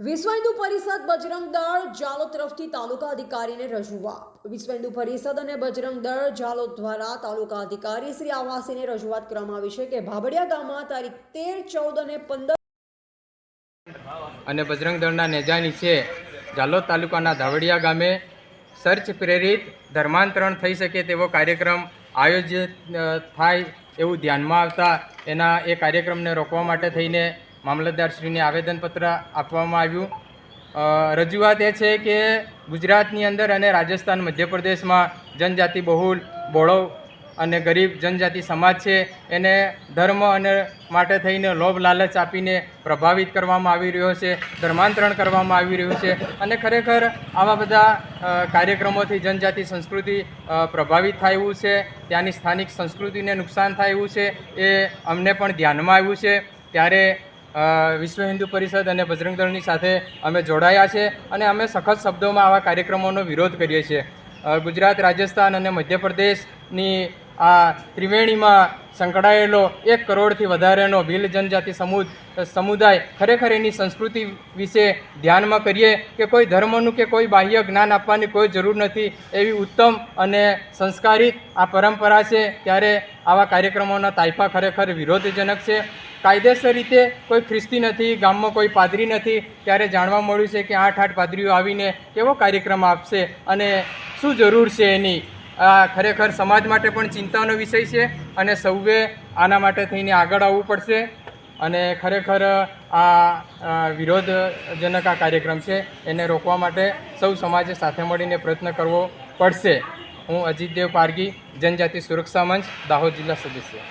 વિશ્વ હિન્દુ પરિષદ બજરંગ દળ જાલોદ તરફથી તાલુકા અધિકારીને રજૂઆત. વિશ્વ હિન્દુ પરિષદ અને બજરંગ દળ જાલોદ દ્વારા તાલુકા અધિકારી શ્રી આવાસીને રજૂઆત કરવામાં આવી છે કે ભાબડિયા ગામમાં તારીખ તેર, ચૌદ અને પંદર અને બજરંગ દળના નેજા નીચે જાલોદ તાલુકાના ધાવડિયા ગામે સર્ચ પ્રેરિત ધર્માંતરણ થઈ શકે તેવો કાર્યક્રમ આયોજિત થાય એવું ધ્યાનમાં આવતા એના એ કાર્યક્રમને રોકવા માટે થઈને મામલતદારશ્રીને આવેદનપત્ર આપવામાં આવ્યું. રજૂઆત એ છે કે ગુજરાતની અંદર અને રાજસ્થાન મધ્યપ્રદેશમાં જનજાતિ બહુલ, બોળો અને ગરીબ જનજાતિ સમાજ છે. એને ધર્મ અને માટે થઈને લોભ, લાલચ આપીને પ્રભાવિત કરવામાં આવી રહ્યો છે, ધર્માંતરણ કરવામાં આવી રહ્યું છે અને ખરેખર આવા બધા કાર્યક્રમોથી જનજાતિ સંસ્કૃતિ પ્રભાવિત થાય એવું છે. ત્યાંની સ્થાનિક સંસ્કૃતિને નુકસાન થાય એવું છે એ અમને પણ ધ્યાનમાં આવ્યું છે. ત્યારે વિશ્વ હિન્દુ પરિષદ અને બજરંગ દળની સાથે અમે જોડાયા છે અને અમે સખત શબ્દોમાં આવા કાર્યક્રમોનો વિરોધ કરીએ છીએ. ગુજરાત, રાજસ્થાન અને મધ્યપ્રદેશની આ ત્રિવેણીમાં સંકળાયેલો એક કરોડથી વધારેનો ભીલ જનજાતિ સમુદ, સમુદાય ખરેખર એની સંસ્કૃતિ વિશે ધ્યાનમાં કરીએ કે કોઈ ધર્મનું કે કોઈ બાહ્ય જ્ઞાન આપવાની કોઈ જરૂર નથી એવી ઉત્તમ અને સંસ્કારિત આ પરંપરા છે, ત્યારે આવા કાર્યક્રમોના તાઇફા ખરેખર વિરોધજનક છે. કાયદેસર રીતે કોઈ ખ્રિસ્તી નથી, ગામમાં કોઈ પાદરી નથી, ત્યારે જાણવા મળ્યું છે કે આઠ આઠ પાદરીઓ આવીને કેવો કાર્યક્રમ આપશે અને શું જરૂર છે એની. આ ખરેખર સમાજ માટે પણ ચિંતાનો વિષય છે અને સૌએ આના માટે થઈને આગળ આવવું પડશે અને ખરેખર આ વિરોધજનક આ કાર્યક્રમ છે એને રોકવા માટે સૌ સમાજે સાથે મળીને પ્રયત્ન કરવો પડશે. હું અજીતદેવ પારગી, જનજાતિ સુરક્ષા મંચ, દાહોદ જિલ્લા સદસ્ય.